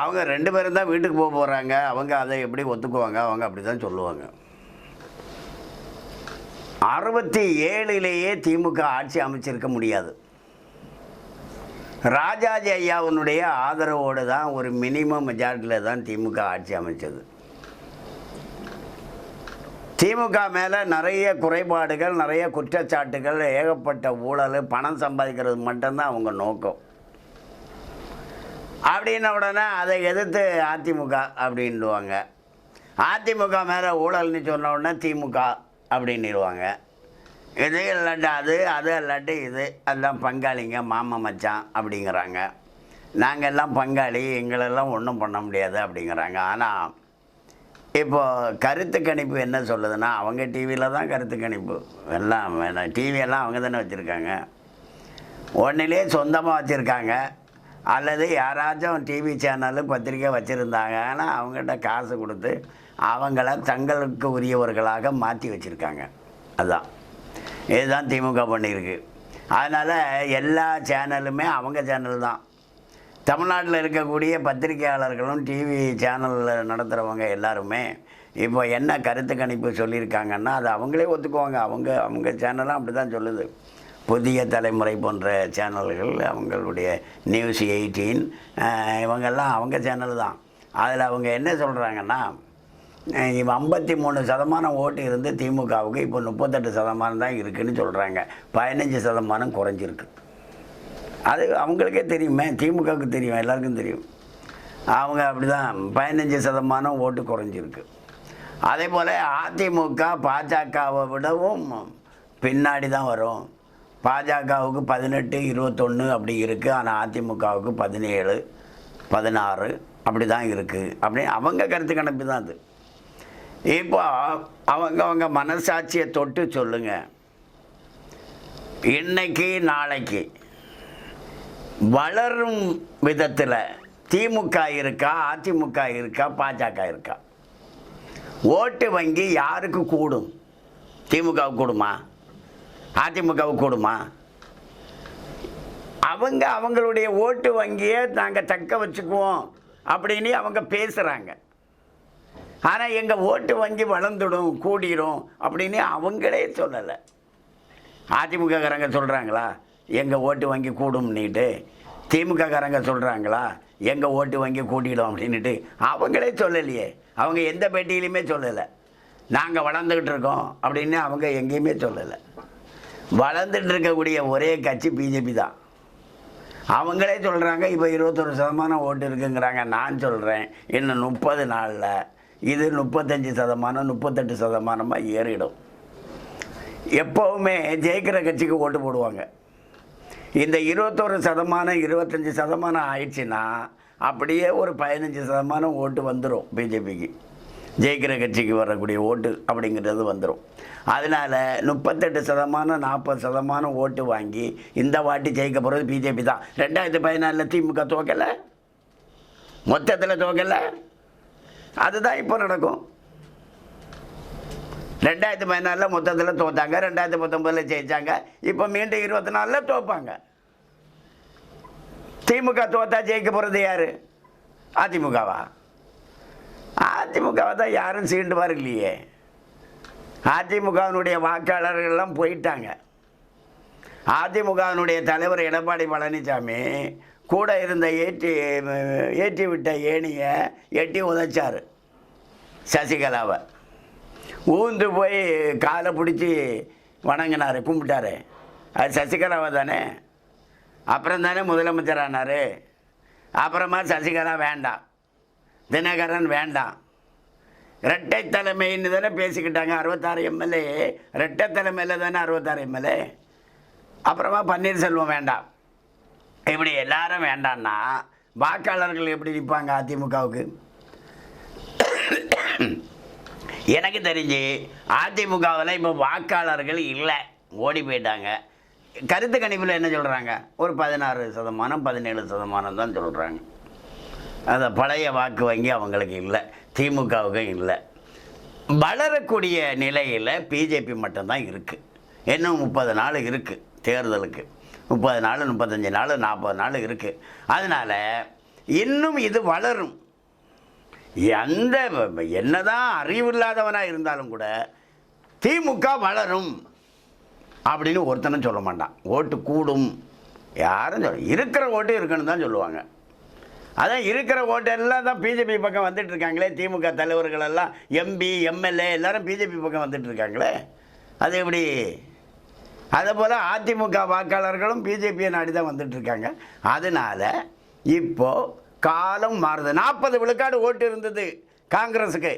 அவங்க ரெண்டு பேரும் தான் வீட்டுக்கு போக போகிறாங்க அவங்க அதை எப்படி ஒத்துக்குவாங்க? அவங்க அப்படி தான் சொல்லுவாங்க. அறுபத்தி ஏழிலேயே திமுக ஆட்சி அமைச்சிருக்க முடியாது. ராஜாஜி ஐயாவுனுடைய ஆதரவோடு தான் ஒரு மினிமம் மெஜாரிட்டியில் தான் திமுக ஆட்சி அமைச்சது. திமுக மேலே நிறைய குறைபாடுகள் நிறைய குற்றச்சாட்டுகள் ஏகப்பட்ட ஊழல் பணம் சம்பாதிக்கிறது மட்டும்தான் அவங்க நோக்கம். அப்படின்ன உடனே அதை எதிர்த்து அதிமுக அப்படின்டுவாங்க அதிமுக மேலே ஊழல்னு சொன்ன உடனே திமுக அப்படின்னுடுவாங்க இது இல்லாட்டி அது அது இல்லாட்டி இது. எல்லாம் பங்காளிங்க மாமா மச்சான் அப்படிங்கிறாங்க. நாங்கள் எல்லாம் பங்காளி எங்களெல்லாம் ஒன்றும் பண்ண முடியாது அப்படிங்கிறாங்க. ஆனால் இப்போது கருத்து கணிப்பு என்ன சொல்லுதுன்னா அவங்க டிவியில் தான் கருத்து கணிப்பு. எல்லாம் டிவியெல்லாம் அவங்க தானே வச்சுருக்காங்க. ஒன்றிலே சொந்தமாக வச்சுருக்காங்க. அல்லது யாராச்சும் டிவி சேனலு பத்திரிக்கை வச்சுருந்தாங்கன்னா அவங்ககிட்ட காசு கொடுத்து அவங்கள தங்களுக்கு உரியவர்களாக மாற்றி வச்சுருக்காங்க. அதுதான் இதுதான் திமுக பண்ணியிருக்கு. அதனால் எல்லா சேனலுமே அவங்க சேனல் தான். தமிழ்நாட்டில் இருக்கக்கூடிய பத்திரிகையாளர்களும் டிவி சேனலில் நடத்துகிறவங்க எல்லாருமே இப்போ என்ன கருத்து கணிப்பு சொல்லியிருக்காங்கன்னா அது அவங்களே ஒத்துக்குவாங்க. அவங்க அவங்க சேனலும் அப்படி தான் சொல்லுது. புதிய தலைமுறை போன்ற சேனல்கள் அவங்களுடைய நியூஸ் எயிட்டீன் இவங்கெல்லாம் அவங்க சேனல் தான். அதில் அவங்க என்ன சொல்கிறாங்கன்னா இவன் ஐம்பத்தி மூணு சதமானம் ஓட்டு இருந்து திமுகவுக்கு இப்போ முப்பத்தெட்டு சதமானம் தான் இருக்குதுன்னு சொல்கிறாங்க பதினஞ்சு சதமானம் குறைஞ்சிருக்கு. அது அவங்களுக்கே தெரியுமே திமுகவுக்கு தெரியும் எல்லாருக்கும் தெரியும். அவங்க அப்படி தான் பதினஞ்சு சதமானம் ஓட்டு குறைஞ்சிருக்கு. அதே போல் அதிமுக பாஜகவை விடவும் பின்னாடி தான் வரும். பாஜகவுக்கு பதினெட்டு இருபத்தொன்று அப்படி இருக்குது ஆனால் அதிமுகவுக்கு பதினேழு பதினாறு அப்படி தான் இருக்குது அப்படின்னு அவங்க கருத்து கணிப்பு தான் அது. இப்போ அவங்க அவங்க மனசாட்சியை தொட்டு சொல்லுங்கள் இன்னைக்கு நாளைக்கு வளரும் விதத்தில் திமுக இருக்கா அதிமுக இருக்கா பாஜக இருக்கா? ஓட்டு வங்கி யாருக்கு கூடும்? திமுகவுக்கு கூடுமா? அதிமுகவுக்கு கூடுமா? அவங்க அவங்களுடைய ஓட்டு வங்கியை நாங்கள் தக்க வச்சுக்குவோம் அப்படின்னு அவங்க பேசுகிறாங்க ஆனால் எங்கள் ஓட்டு வங்கி வளர்ந்துடும் கூடிரும் அப்படின்னு அவங்களே சொல்லலை. அதிமுககாரங்க சொல்கிறாங்களா எங்கள் ஓட்டு வங்கி கூடும்னுட்டு திமுககாரங்க சொல்கிறாங்களா எங்கள் ஓட்டு வங்கி கூட்டிடும் அப்படின்ட்டு அவங்களே சொல்லலையே. அவங்க எந்த பேட்டியிலையுமே சொல்லலை. நாங்கள் வளர்ந்துக்கிட்டு இருக்கோம் அப்படின்னு அவங்க எங்கேயுமே சொல்லலை. வளர்ந்துட்டு இருக்கக்கூடிய ஒரே கட்சி பிஜேபி தான். அவங்களே சொல்கிறாங்க இப்போ இருபத்தொரு சதமானம் ஓட்டு இருக்குங்கிறாங்க. நான் சொல்கிறேன் இன்னும் முப்பது நாளில் இது முப்பத்தஞ்சு சதமானம் முப்பத்தெட்டு சதமானமாக ஏறிடும். எப்போவுமே ஜெயிக்கிற கட்சிக்கு ஓட்டு போடுவாங்க. இந்த இருபத்தொரு சதமானம் இருபத்தஞ்சி சதமானம் ஆயிடுச்சுன்னா அப்படியே ஒரு பதினஞ்சு சதமானம் ஓட்டு வந்துடும் பிஜேபிக்கு ஜெயிக்கிற கட்சிக்கு வரக்கூடிய ஓட்டு அப்படிங்கிறது வந்துடும் அதனால் முப்பத்தெட்டு சதமானம் நாற்பது சதமானம் ஓட்டு வாங்கி இந்த வாட்டி ஜெயிக்க போகிறது பிஜேபி தான். ரெண்டாயிரத்தி பதினாலில் திமுக துவக்கலை? மொத்தத்தில் துவக்கலை? அதுதான் இப்போ நடக்கும். ரெண்டாயிரத்தி பதினாலில் மொத்தத்தில் தோத்தாங்க ரெண்டாயிரத்தி பத்தொம்பதில் ஜெயிச்சாங்க. இப்போ மீண்டும் இருபத்தி நாலில் தோப்பாங்க திமுக தோத்தா ஜெயிக்க போகிறது யார்? அதிமுகவா? அதிமுகவை தான் யாரும் சீண்டுவார் இல்லையே. அதிமுகவினுடைய வாக்காளர்கள்லாம் போயிட்டாங்க. அதிமுகவினுடைய தலைவர் எடப்பாடி பழனிசாமி கூட இருந்த ஏற்றி ஏற்றி விட்ட ஏணியை எட்டி உதைச்சார் சசிகலாவை. ஊந்து போய் காலை பிடிச்சி வணங்கினார் கும்பிட்டாரு. அது சசிகலாவை தானே? அப்புறம் தானே முதலமைச்சர் ஆனார் அப்புறமா சசிகலா வேண்டாம். தினகரன் வேண்டாம். ரெட்டை தலைமைன்னு தானே பேசிக்கிட்டாங்க. அறுபத்தாறு எம்எல்ஏ. ரெட்டை தலைமையில் தானே அறுபத்தாறு எம்எல்ஏ. அப்புறமா பன்னீர்செல்வம் வேண்டாம். இப்படி எல்லாரும் வேண்டான்னா வாக்காளர்கள் எப்படி நிற்பாங்க அதிமுகவுக்கு? எனக்கு தெரிஞ்சு அதிமுகவில் இப்போ வாக்காளர்கள் இல்லை. ஓடி போயிட்டாங்க. கருத்து கணிப்பில் என்ன சொல்கிறாங்க ஒரு பதினாறு சதமானம் பதினேழு சதமானம் தான் சொல்கிறாங்க அந்த பழைய வாக்கு வங்கி அவங்களுக்கு இல்லை. திமுகவுக்கும் இல்லை. வளரக்கூடிய நிலையில் பிஜேபி மட்டும்தான் இருக்குது இன்னும் முப்பது நாள் இருக்குது தேர்தலுக்கு. முப்பது நாள் முப்பத்தஞ்சு நாள் நாற்பது நாள் இருக்குது அதனால் இன்னும் இது வளரும். எந்த என்னதான் அறிவில்லாதவனாக இருந்தாலும் கூட திமுக வளரும் அப்படின்னு ஒருத்தனும் சொல்ல மாட்டான். ஓட்டு கூடும். யாரும் சொல்ல இருக்கிற ஓட்டு இருக்குன்னு தான் சொல்லுவாங்க. அதான் இருக்கிற ஓட்டு எல்லாம் தான் பிஜேபி பக்கம் வந்துட்டு இருக்காங்களே திமுக தலைவர்கள் எல்லாம் எம்பி எம்எல்ஏ எல்லாரும் பிஜேபி பக்கம் வந்துட்டு இருக்காங்களே? அது எப்படி? அதே போல் அதிமுக வாக்காளர்களும் பிஜேபியை நாடி தான் வந்துட்டு இருக்காங்க. அதனால இப்போ காலம் மாறுது. நாற்பது விழுக்காடு ஓட்டு இருந்தது காங்கிரஸுக்கு.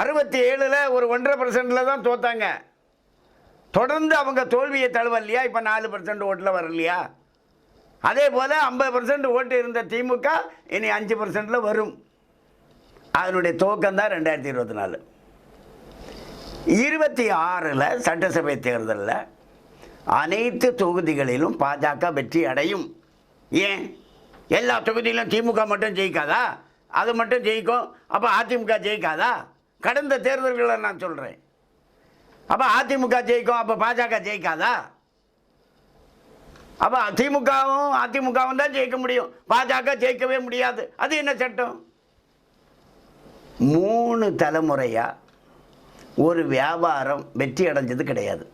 அறுபத்தி ஏழில் ஒரு ஒன்றரை பர்சன்டில் தான் தோத்தாங்க. தொடர்ந்து அவங்க தோல்வியை தழுவலையா இப்போ நாலு பர்சன்ட் ஓட்டில் வரலையா? அதே போல் ஐம்பது பர்சன்ட் ஓட்டு இருந்த திமுக இனி அஞ்சு பர்சன்டில் வரும். அதனுடைய துவக்கம் தான் ரெண்டாயிரத்தி இருபத்தி நாலு. இருபத்தி ஆறில் சட்டசபை தேர்தலில் அனைத்து தொகுதிகளிலும் பாஜக வெற்றி அடையும். ஏன்? எல்லா தொகுதியிலும் திமுக மட்டும் ஜெயிக்காதா? அது மட்டும் ஜெயிக்கும். அப்போ அதிமுக ஜெயிக்காதா? கடந்த தேர்தல்களை நான் சொல்கிறேன் அப்போ அதிமுக ஜெயிக்கும் அப்போ பாஜக ஜெயிக்காதா? அப்போ திமுகவும் அதிமுகவும் தான் ஜெயிக்க முடியும். பாஜக ஜெயிக்கவே முடியாது. அது என்ன சட்டம்? மூணு தலைமுறையாக ஒரு வியாபாரம் வெற்றி அடைஞ்சது கிடையாது.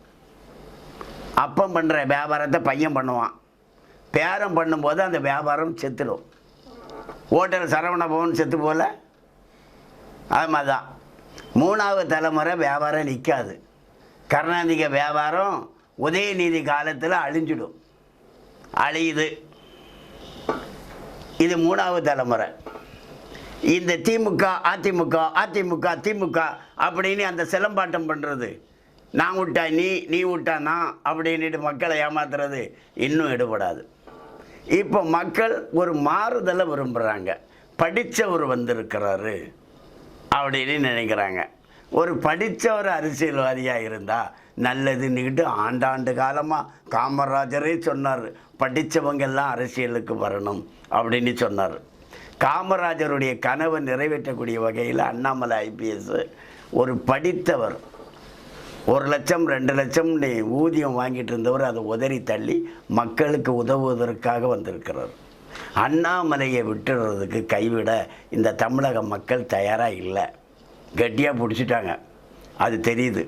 அப்பம் பண்ணுற வியாபாரத்தை பையன் பண்ணுவான். பேரம் பண்ணும்போது அந்த வியாபாரம் செத்துடும். ஹோட்டல் சரவண பவன் செத்து போல. அது மாதிரி தான் மூணாவது தலைமுறை வியாபாரம் நிற்காது கருணாநிதிக வியாபாரம் உதயநிதி காலத்தில் அழிஞ்சிடும். அழியுது. இது மூணாவது தலைமுறை. இந்த திமுக அதிமுக அதிமுக திமுக அப்படின்னு அந்த சிலம்பாட்டம் பண்ணுறது நான் விட்டா நீ நீ விட்டா நான் அப்படின்ட்டு மக்களை ஏமாத்துறது இன்னும் எடுபடாது. இப்போ மக்கள் ஒரு மாறுதலை விரும்புகிறாங்க படித்தவர் வந்திருக்கிறாரு அப்படின்னு நினைக்கிறாங்க. ஒரு படித்த ஒரு அரசியல்வாதியாக இருந்தால் நல்லதுன்னுக்கிட்டு ஆண்டாண்டு காலமாக காமராஜரே சொன்னார் படித்தவங்க எல்லாம் அரசியலுக்கு வரணும் அப்படின்னு சொன்னார். காமராஜருடைய கனவை நிறைவேற்றக்கூடிய வகையில் அண்ணாமலை ஐபிஎஸ் ஒரு படித்தவர். ஒரு லட்சம் ரெண்டு லட்சம் நீ ஊதியம் வாங்கிட்டு இருந்தவர் அதை உதறி தள்ளி மக்களுக்கு உதவுவதற்காக வந்திருக்கிறார். அண்ணாமலையை விட்டுறதுக்கு கைவிட இந்த தமிழக மக்கள் தயாராக இல்லை. கட்டியாக பிடிச்சிட்டாங்க. அது தெரியுது.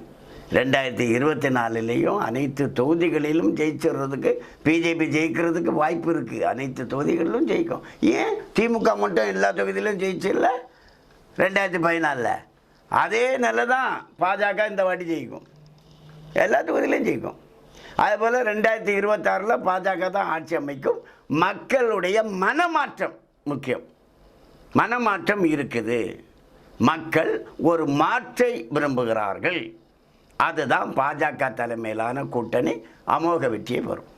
ரெண்டாயிரத்தி இருபத்தி நாலுலேயும் அனைத்து தொகுதிகளிலும் ஜெயிச்சிடுறதுக்கு பிஜேபி ஜெயிக்கிறதுக்கு வாய்ப்பு இருக்குது அனைத்து தொகுதிகளிலும் ஜெயிக்கும். ஏன்? திமுக மட்டும் எல்லா தொகுதியிலும் ஜெயிச்சில்ல ரெண்டாயிரத்தி பதினாலில். அதே நிலை தான் பாஜக இந்த வாட்டி ஜெயிக்கும். எல்லா தொகுதியிலையும் ஜெயிக்கும். அதுபோல் ரெண்டாயிரத்தி இருபத்தாறில் பாஜக தான் ஆட்சி அமைக்கும். மக்களுடைய மனமாற்றம் முக்கியம். மனமாற்றம் இருக்குது. மக்கள் ஒரு மாற்றை விரும்புகிறார்கள். அதுதான் பாஜக தலைமையிலான கூட்டணி. அமோக வெற்றியை வரும்